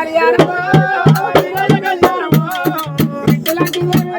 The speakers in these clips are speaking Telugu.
కళ్యాణమో? కళ్యాణమో ఇట్లాంటి కళ్యాణమో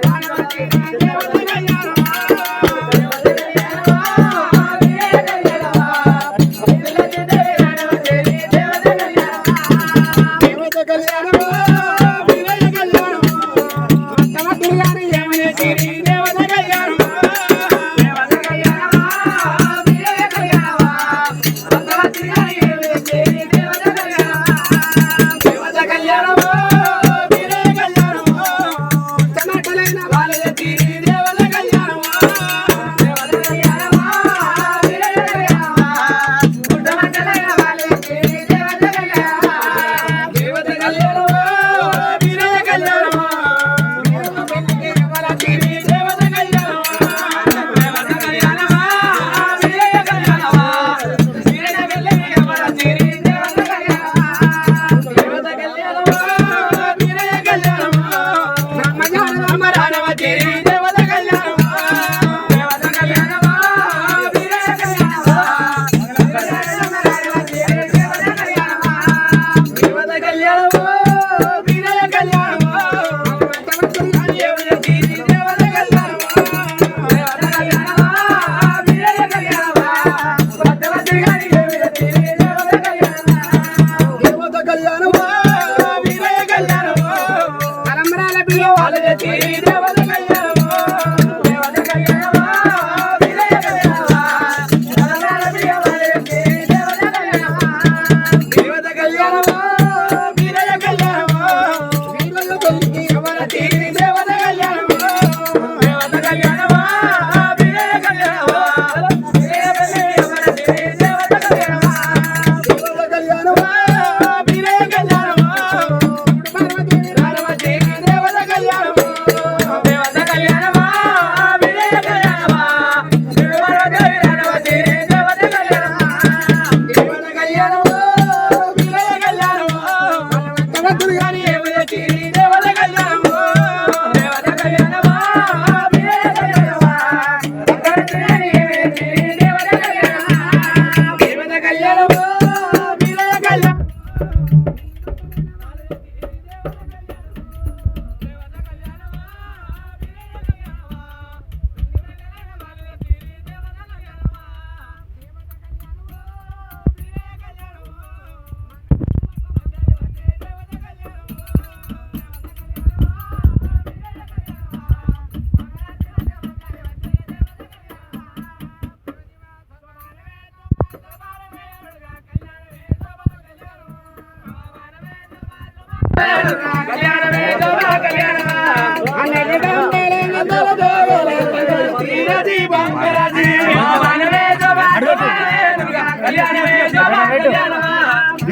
Thank you.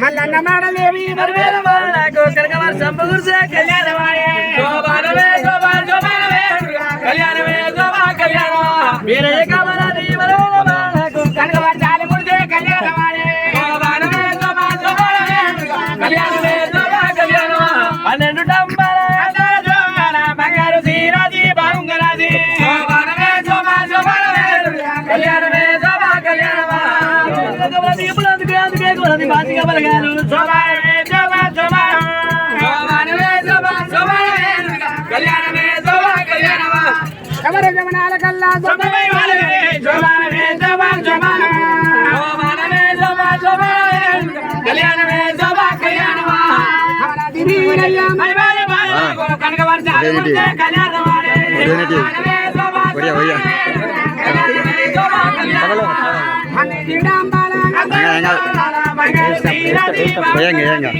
మల్లన్న మాడలేవి మరి వేల నాకు కనక వర్షం బాసిగా బలగాను జోమానమే జోమా జోమా జోమానమే జోమా జోమానమే కళ్యాణమే జోమా కళ్యాణమా కమర జమనాల కల్లా జోమై వాలే జోమానమే జోమా జోమా జోమానమే జోమా జోమానమే కళ్యాణమే జోమా కళ్యాణమా దినయ్యా మై వాలే వాలే కనక వర్ష కళ్యాణమాడే వయ్యా వయ్యా కమలో కమలో. ఏయంగా ఏయంగా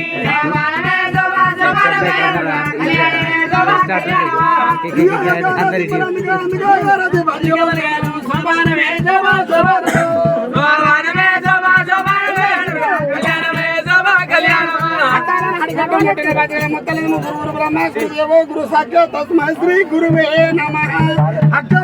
గురు సాక్షాత్ తస్మై శ్రీ గురువే నమ అక్కడ